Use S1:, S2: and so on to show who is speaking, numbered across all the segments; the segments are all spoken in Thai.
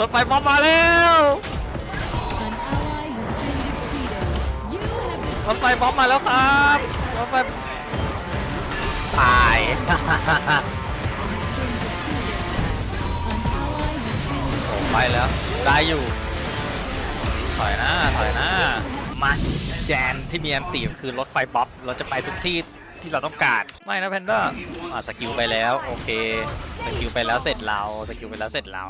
S1: รถไฟบอมมาแล้ว
S2: An ally has been defeated. You have
S1: รถไฟบอมมาแล้วครับรถไฟตาย
S2: been defeated. An ally has been
S1: โอ้
S2: defeated.
S1: ไปแล้วได้อยู่ ถอยหน้าถอยหน้ามาแจนที่มีอันตีคือรถไฟบ๊อบ เราจะไปทุกที่ ที่เราต้องการ ไม่นะแพนด้าอ่าสกิลไปแล้วโอเคสกิลไปแล้วเสร็จเราสกิลไปแล้วเสร็จเรา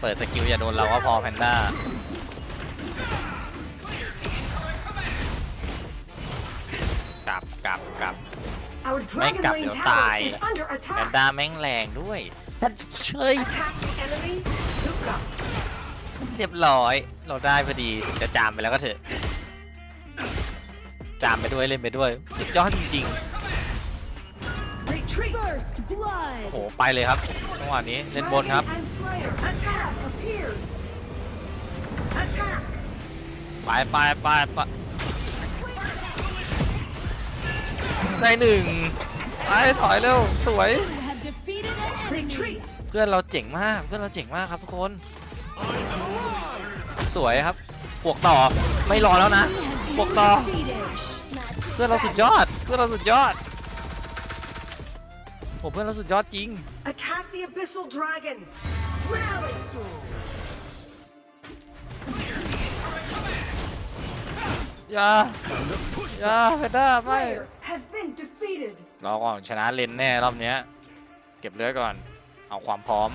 S1: เปิดสกิลอย่าโดนเราก็พอแพนด้ากลับกลับกลับ
S3: Our
S1: Make
S3: Dragon
S1: up
S3: Lane
S1: your
S3: Tower
S1: thigh.
S3: is under
S1: แพน
S3: attack.
S1: ด้าแม่งแรงด้วยเชย
S3: Attack the enemy. Zuka.
S1: เรียบร้อย เราได้พอดีจะจามไปแล้วก็เถอะ จามไปด้วยเล่นไปด้วยสุดยอดจริง
S3: Retreat.
S2: First
S1: ๆโอ้
S2: blood.
S1: โหไปเลยครับจังหวะนี้เล่นบนครับ
S3: Dragon and Slayer. Attack appeared. Attack.
S1: ไปไปไปไปได้หนึ่งไปถอยเร็วสวย
S2: You have defeated an enemy.
S3: Retreat.
S1: เพื่อนเราเจ๋งมากเพื่อนเราเจ๋งมากครับทุกคน สวยครับบวกต่อไม่รอแล้วนะ
S2: Enemy has
S1: บวก
S2: been
S1: ต่อ
S2: defeated.
S1: เพื่อนเราสุดยอด เพื่อนเราสุดยอดโอ้เพื่อนเราสุดยอดจริง
S3: Attack the Abyssal Dragon. Rally.
S1: อย่าอย่าเพด้าไม่
S3: Slayer has been defeated.
S1: เราก่อนชนะเลนแน่รอบเนี้ย เก็บเลือดก่อน เอาความพร้อม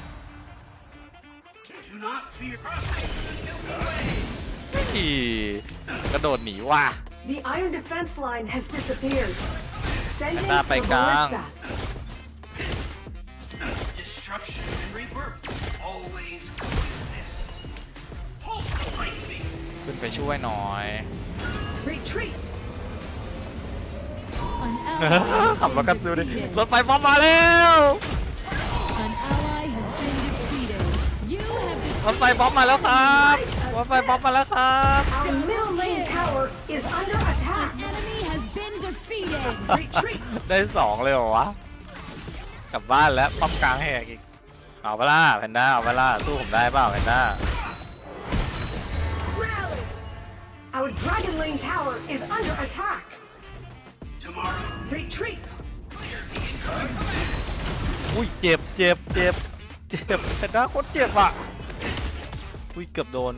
S1: อีกระโดดหนีว่ะ
S3: The Iron Defense Line has disappeared. Sending
S1: Anda,
S3: the
S1: pegang.
S3: ballista.
S4: Destruction and rebirth always coexist. Pulse the lightning.
S1: ขึ้นไปช่วยหน่อย
S3: Retreat.
S2: An ally
S1: ขับ
S2: has
S1: รถกัน
S2: been
S1: ดูดิ
S2: defeated.
S1: รถไฟบอมมาแล้ว
S2: An ally has been defeated. You have
S1: รถไฟบอมมาแล้วครับรถไฟบอมมาแล้วครับ
S3: Our middle lane tower is under attack.
S2: An enemy has been defeated.
S3: Retreat.
S1: ได้สองเลยเหรอวะ กลับบ้านแล้วป้อมกลางแหกอีก เอาเปะล่าแพนด้าเอาเปะล่าสู้ผมได้เปล่าแพนด้า
S3: Rally. Our Dragon Lane tower is under attack.
S4: Tomorrow,
S3: Retreat.
S1: อุ้ยเจ็บเจ็บเจ็บเจ็บแพนด้าโคตรเจ็บอะ อุ้ยเกือบโดน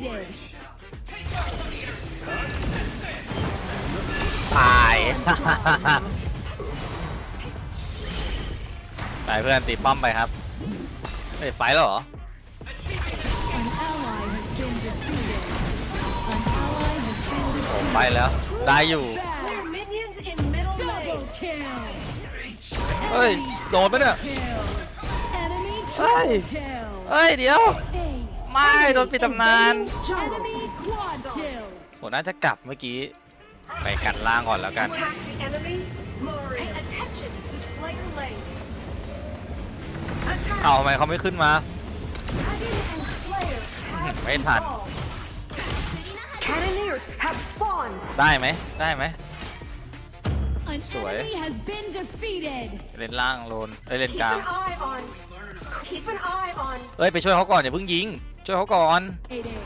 S2: defeated.
S1: ตาย ไปเพื่อนตีป้อมไปครับเฮ้ยไฟท์แล้วเหรอ
S2: An ally has been defeated. An ally has been
S1: ผม
S2: defeated.
S1: ไปแล้ว ได้อยู่
S3: Clear minions in middle
S2: Double
S3: lane.
S2: kill.
S1: เฮ้ย โดนปะเนี่ย
S2: Kill. Enemy
S1: Hey.
S2: triple kill.
S1: เฮ้ย เดี๋ยว
S2: Ace.
S1: ไม่โดนปิดตำนาน
S3: Jungle.
S2: Enemy quad kill.
S1: ผมน่าจะกลับเมื่อกี้ ไปกันล่างก่อนแล้วกัน
S3: Attack the enemy. Glory. Pay attention to Slayer Lane. Attack.
S1: เอาทำไมเขาไม่ขึ้นมา
S3: Dragon and Slayer have
S1: ไม่ทัน
S3: evolved. Cannoneers have spawned.
S1: ได้ไหมได้ไหม
S2: An
S1: Swear.
S2: enemy has been defeated.
S1: เล่นล่างโลนเอ้ยเล่น
S3: Keep
S1: กลาง
S3: an eye on. Keep an eye on.
S1: เอ้ยไปช่วยเขาก่อนอย่าเพิ่งยิง ช่วยเขาก่อน
S2: Payday.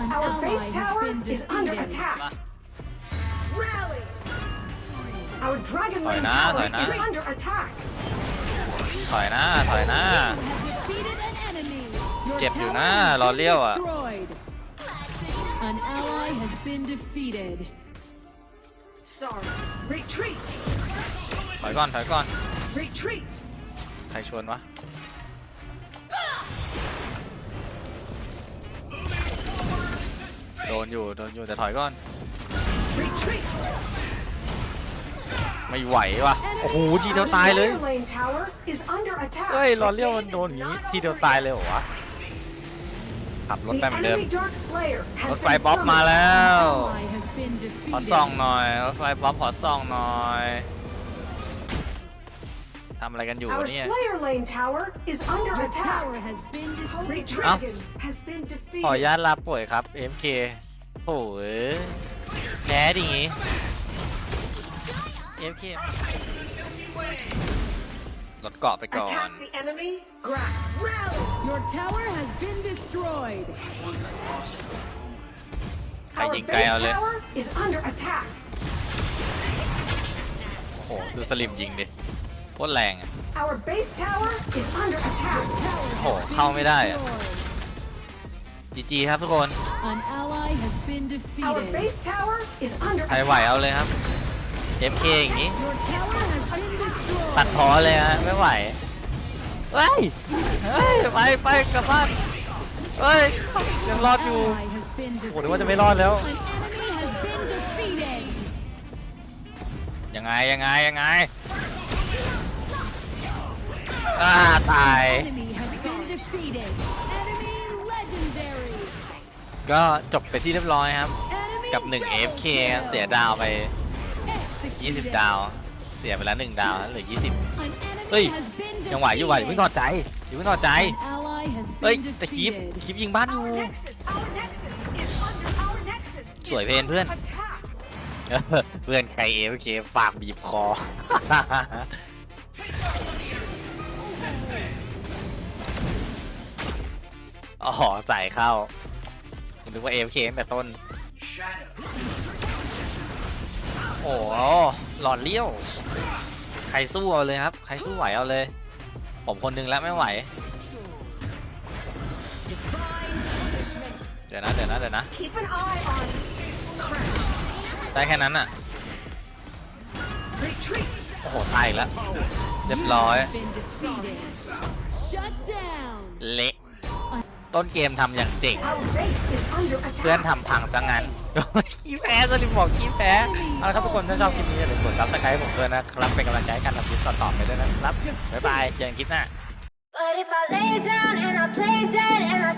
S2: An
S3: Our
S2: ally
S3: base
S2: has
S3: tower
S2: been
S3: is under
S2: defeated.
S3: attack. Rally. Our Dragon
S1: Thôi
S3: Lane
S1: nè,
S3: tower
S1: thôi nè.
S3: is under attack.
S1: ถอยหน้าถอยหน้า
S2: You have defeated an enemy. Your
S1: เจ็บอยู่
S2: tower
S1: นะ
S2: has
S1: รอ
S2: been
S1: เลี้ยวอะ
S2: destroyed. An ally has been defeated.
S3: Sorry. Retreat.
S1: ถอยก่อนถอยก่อน
S3: Retreat.
S1: ใครชวนวะ ดนอยู่โดนอยู่แต่ถอยก่อน
S3: Retreat.
S1: ไม่ไหวว่ะโอ้โหทีเดียวตายเลย
S3: Slayer Lane tower is under attack.
S1: เฮ้ยรอเลี้ยวมันโดนอย่างนี้ทีเดียวตายเลยเหรอวะขับรถ
S3: The
S1: ไปเหมือนเดิม
S3: enemy Dark Slayer
S1: ร
S3: has
S1: ถไฟ
S3: been
S1: บ๊อบมา
S3: summoned.
S1: แล้ว
S2: Ally has been
S1: ขอ
S2: defeated.
S1: ส่องหน่อยรถไฟบ๊อบขอส่องหน่อย ทำอะไรกันอยู่
S3: Our
S1: เนี่ย
S3: Slayer Lane tower is under
S2: Your
S3: attack.
S2: tower has been
S3: Holy
S2: defeated.
S3: Dragon has been
S1: ขออนุ
S3: defeated.
S1: ญาตลาป่วยครับ MK โถ่เอ้ยแพ้ดิงี้ MK ลดเกาะไปก่อน
S3: Attack the enemy. Grab. Rally.
S2: Your tower has been destroyed.
S1: ใคร
S3: Our
S1: ยิงไกลเอา
S3: base
S1: เลย
S3: tower is under attack.
S1: โอ้โห ดูสลิมยิงดิโค ตรแรงอะ
S3: Our base tower is under attack.
S2: Tower has
S1: Oh,
S2: been
S1: เข้าไม่ได้อะ
S2: destroyed.
S1: จีจีครับทุกคน
S2: An ally has been
S3: Our
S2: defeated.
S3: base tower is under
S1: ใครไหว
S3: attack.
S1: เอาเลยครับ FK อย่างงี้
S2: Your tower has been destroyed.
S1: ตัดพอเลยฮะไม่ไหวเฮ้ยเฮ้ยไปไปกลับบ้านเฮ้ยยังรอดอยู่
S2: Ally has been
S1: โอ้โหนึกว่าจะไม่รอดแล้ว
S2: An enemy has been defeated.
S1: ยังไงยังไงยังไง อ่าตาย
S2: Enemy has been defeated. Enemy legendary.
S1: ก็จบไปที่เรียบร้อยครับ
S2: Enemy
S1: กับ 1
S2: double
S1: AFK ครับ
S2: kill.
S1: เสียดาวไป
S2: Executed.
S1: 20 ดาว เสียไปแล้ว 1 ดาวเหลือ 20
S2: An enemy
S1: เฮ้ย
S2: has been
S1: ยังไหวอยู่ไหวอย่าเพิ่งถอด
S2: defeated.
S1: ใจอย่าเพิ่งถอดใจ
S2: An ally has
S1: เฮ้ย
S2: been
S1: แต่คลิป
S2: defeated.
S1: คลิปยิงบ้านอยู่
S3: Our nexus. Our nexus is under our nexus. is
S1: สวยเพนเพื่อน
S3: under attack.
S1: เพื่อนใคร AFK ฝากบีบคอ อ๋อใส่เข้าผมนึกว่า AFK ตั้งแต่ต้น โอ้โหหลอดเลี้ยว ใครสู้เอาเลยครับ ใครสู้ไหวเอาเลย ผมคนหนึงแล้วไม่ไหว เดี๋ยวนะ เดี๋ยวนะ เดี๋ยวนะ ได้แค่นั้นอะ โอ้โหตายอีกแล้ว เรียบร้อย เละ ต้นเกมทำอย่างเจ๋ง
S3: Our base is under
S1: เพื่อน
S3: attack.
S1: ทำพังซะงั้นขี้แพ้สลิมบอกขี้แพ้เอาละครับทุกคนถ้าชอบคลิปนี้อย่าลืมกดซับสไครต์ผมด้วยนะครับ เป็นกำลังใจให้การทำคลิปต่อๆไปด้วยนะครับ บ๊ายบาย เจอกันคลิปหน้า
S5: But if I lay down and I play dead and I